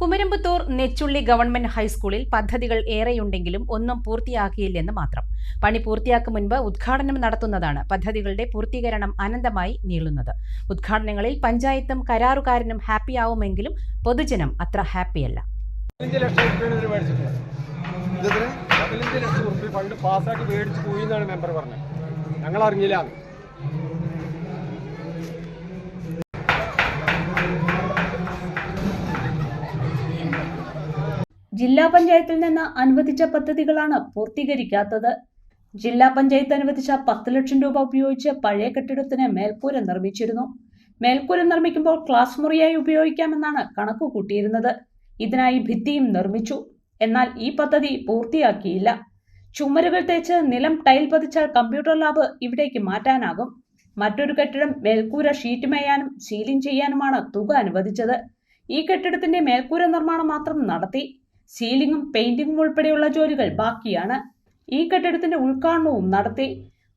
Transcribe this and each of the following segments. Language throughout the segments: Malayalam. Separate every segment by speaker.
Speaker 1: കുമരമ്പത്തൂർ നെച്ചുള്ളി ഗവൺമെന്റ് ഹൈസ്കൂളിൽ പദ്ധതികൾ ഏറെയുണ്ടെങ്കിലും ഒന്നും പൂർത്തിയാക്കിയില്ലെന്ന് മാത്രം. പണി പൂർത്തിയാക്കും മുൻപ് ഉദ്ഘാടനം നടത്തുന്നതാണ് പദ്ധതികളുടെ പൂർത്തീകരണം അനന്തമായി നീളുന്നത്. ഉദ്ഘാടനങ്ങളിൽ പഞ്ചായത്തും കരാറുകാരനും ഹാപ്പിയാവുമെങ്കിലും പൊതുജനം അത്ര ഹാപ്പിയല്ല
Speaker 2: പതിനഞ്ച് ലക്ഷം റുപ്യ ഫണ്ട് പാസ്സാക്കി മേടിച്ച് പോയി എന്നാണ് മെമ്പർ പറഞ്ഞത്. ഞങ്ങൾ അറിഞ്ഞില്ല
Speaker 3: ജില്ലാ പഞ്ചായത്തിൽ നിന്ന് അനുവദിച്ച പദ്ധതികളാണ് പൂർത്തീകരിക്കാത്തത്. ജില്ലാ പഞ്ചായത്ത് അനുവദിച്ച പത്ത് ലക്ഷം രൂപ ഉപയോഗിച്ച് പഴയ കെട്ടിടത്തിന് മേൽക്കൂര നിർമ്മിച്ചിരുന്നു. മേൽക്കൂര നിർമ്മിക്കുമ്പോൾ ക്ലാസ് മുറിയായി ഉപയോഗിക്കാമെന്നാണ് കണക്ക് കൂട്ടിയിരുന്നത്. ഇതിനായി ഭിത്തിയും നിർമ്മിച്ചു. എന്നാൽ ഈ പദ്ധതി പൂർത്തിയാക്കിയില്ല. ചുമരുകൾ തേച്ച് നിലം ടൈൽ പതിച്ചാൽ കമ്പ്യൂട്ടർ ലാബ് ഇവിടേക്ക് മാറ്റാനാകും. മറ്റൊരു കെട്ടിടം മേൽക്കൂര ഷീറ്റ് മേയാനും സീലിംഗ് ചെയ്യാനുമാണ് തുക അനുവദിച്ചത്. ഈ കെട്ടിടത്തിന്റെ മേൽക്കൂര നിർമ്മാണം മാത്രം നടത്തി. സീലിംഗും പെയിന്റിംഗും ഉൾപ്പെടെയുള്ള ജോലികൾ ബാക്കിയാണ്. ഈ കെട്ടിടത്തിന്റെ ഉദ്ഘാടനവും നടത്തി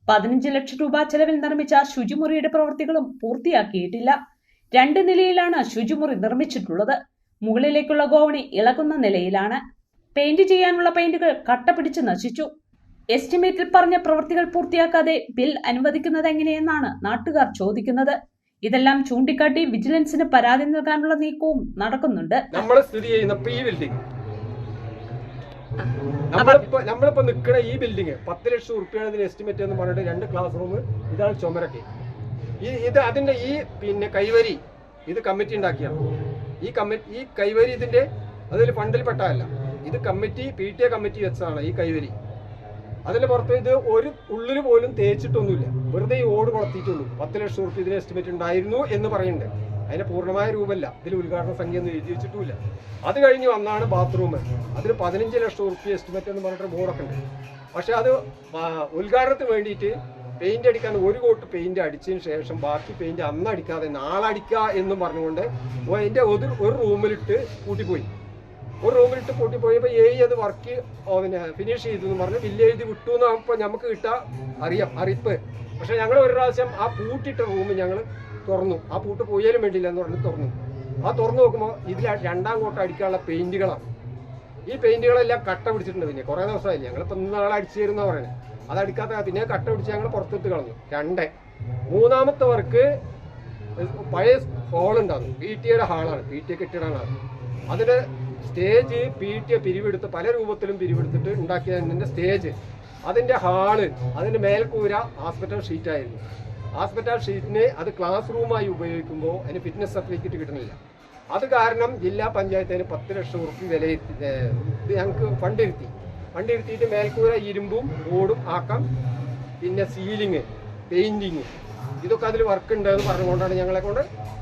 Speaker 3: പതിനഞ്ച് ലക്ഷം രൂപ ചെലവിൽ നിർമ്മിച്ച ശുചിമുറിയുടെ പ്രവൃത്തികളും പൂർത്തിയാക്കിയിട്ടില്ല. രണ്ട് നിലയിലാണ് ശുചിമുറി നിർമ്മിച്ചിട്ടുള്ളത്. മുകളിലേക്കുള്ള ഗോവണി ഇളകുന്ന നിലയിലാണ്. പെയിന്റ് ചെയ്യാനുള്ള പെയിന്റുകൾ കട്ട പിടിച്ച് നശിച്ചു. എസ്റ്റിമേറ്റിൽ പറഞ്ഞ പ്രവൃത്തികൾ പൂർത്തിയാക്കാതെ ബിൽ അനുവദിക്കുന്നത് എങ്ങനെയെന്നാണ് നാട്ടുകാർ ചോദിക്കുന്നത്. ഇതെല്ലാം ചൂണ്ടിക്കാട്ടി വിജിലൻസിന് പരാതി നൽകാനുള്ള നീക്കവും നടക്കുന്നുണ്ട്.
Speaker 2: നമ്മൾ സ്ഥിതി ചെയ്യുന്ന ഈ ബിൽഡിംഗ് നമ്മളിപ്പോ നമ്മളിപ്പോ നിൽക്കുന്ന ഈ ബിൽഡിംഗ് പത്ത് ലക്ഷം റുപ്യാണ് ഇതിന് എസ്റ്റിമേറ്റ് എന്ന് പറഞ്ഞിട്ട് രണ്ട് ക്ലാസ് റൂം ഇതാണ് ചുമരൊക്കെ. ഈ ഇത് അതിന്റെ ഈ പിന്നെ കൈവരി ഇത് കമ്മിറ്റി ഉണ്ടാക്കിയാണ്. ഈ കമ്മിറ്റി ഈ കൈവരി ഇതിന്റെ അതിൽ ഫണ്ടിൽ പെട്ടതല്ല. ഇത് committee P T A committee വെച്ചതാണ് ഈ കൈവരി. അതിന്റെ പുറത്ത് ഇത് ഒരു ഉള്ളിൽ പോലും തേച്ചിട്ടൊന്നുമില്ല. വെറുതെ ഈ ഓട് വളർത്തിയിട്ടുള്ളൂ. പത്ത് ലക്ഷം റുപ്യ ഇതിന് എസ്റ്റിമേറ്റ് ഉണ്ടായിരുന്നു എന്ന് പറയുന്നുണ്ട്. അതിന്റെ പൂർണമായ രൂപമല്ല. ഇതിൽ ഉദ്ഘാടന സംഖ്യ ഒന്നും എഴുതി വെച്ചിട്ടുമില്ല. അത് കഴിഞ്ഞ് വന്നാണ് ബാത്റൂം. അതിന് പതിനഞ്ച് ലക്ഷം റുപ്യ എസ്റ്റിമേറ്റ് എന്ന് പറഞ്ഞിട്ട് ബോർഡൊക്കെ ഉണ്ട്. പക്ഷെ അത് ഉദ്ഘാടനത്തിന് വേണ്ടിയിട്ട് പെയിന്റ് അടിക്കാൻ ഒരു കോട്ട് പെയിന്റ് അടിച്ചതിന് ശേഷം ബാക്കി പെയിന്റ് അന്ന് അടിക്കാതെ നാളെ അടിക്കുക എന്നും പറഞ്ഞുകൊണ്ട് അതിന്റെ ഒരു ഒരു റൂമിലിട്ട് കൂട്ടിപ്പോയി. ഒരു റൂമിലിട്ട് പൂട്ടിപ്പോയപ്പോൾ ഏ അത് വർക്ക് പിന്നെ ഫിനിഷ് ചെയ്തു എന്ന് പറഞ്ഞ് ബില്ല് എഴുതി വിട്ടു എന്ന് അപ്പോൾ നമുക്ക് കിട്ടാ അറിയാം അറിയിപ്പ്. പക്ഷെ ഞങ്ങൾ ഒരു പ്രാവശ്യം ആ പൂട്ടിട്ട റൂം ഞങ്ങൾ തുറന്നു. ആ പൂട്ട് പോയാലും വേണ്ടിയില്ല എന്ന് പറഞ്ഞ് തുറന്നു. ആ തുറന്നു നോക്കുമ്പോൾ ഇതിൽ രണ്ടാം കോട്ട അടിക്കാനുള്ള പെയിന്റുകളാണ് ഈ പെയിന്റുകളെല്ലാം കട്ട പിടിച്ചിട്ടുണ്ട് പിന്നെ. കുറേ ദിവസമായില്ല? ഞങ്ങളിപ്പോൾ നാളെ അടിച്ചു തരുന്ന പറയുന്നത് അത് അടിക്കാത്ത പിന്നെ കട്ട പിടിച്ച് ഞങ്ങൾ പുറത്തിട്ട് കളഞ്ഞു. രണ്ട്. മൂന്നാമത്തെ വർക്ക് പഴയ ഹാൾ ഉണ്ടായിരുന്നു. പി ടി എയുടെ ഹാളാണ് പി ടി എ കെട്ടിടമാണ് അതിന് സ്റ്റേജ് പി ടി പിരിവെടുത്ത് പല രൂപത്തിലും പിരിവെടുത്തിട്ട് ഉണ്ടാക്കിയതിന്റെ സ്റ്റേജ്. അതിന്റെ ഹാൾ അതിന്റെ മേൽക്കൂര ഹോസ്പിറ്റൽ ഷീറ്റായിരുന്നു ഹോസ്പിറ്റൽ ഷീറ്റിന് അത് ക്ലാസ് റൂമായി ഉപയോഗിക്കുമ്പോൾ അതിന് ഫിറ്റ്നസ് സർട്ടിഫിക്കറ്റ് കിട്ടുന്നില്ല അത് കാരണം ജില്ലാ പഞ്ചായത്തിന് പത്ത് ലക്ഷം ഉറുപ്പ് വിലയിരുത്തി ഞങ്ങൾക്ക് ഫണ്ട് ഫണ്ടിരുത്തിയിട്ട് മേൽക്കൂര ഇരുമ്പും ഓടും ആക്കാം പിന്നെ സീലിങ് പെയിന്റിങ് ഇതൊക്കെ അതിൽ വർക്ക് ഉണ്ടെന്ന് പറഞ്ഞുകൊണ്ടാണ് ഞങ്ങളെ കൊണ്ട്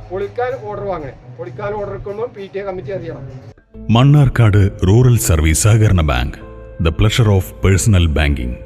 Speaker 2: പൊളിക്കാൻ ഓർഡർ വാങ്ങണേ. പൊളിക്കാൻ ഓർഡർ എടുക്കുമ്പോൾ പി ടി എ കമ്മിറ്റി അറിയണം
Speaker 4: മണ്ണാർക്കാട് റൂറൽ സർവീസ് സഹകരണ bank the pleasure of personal banking.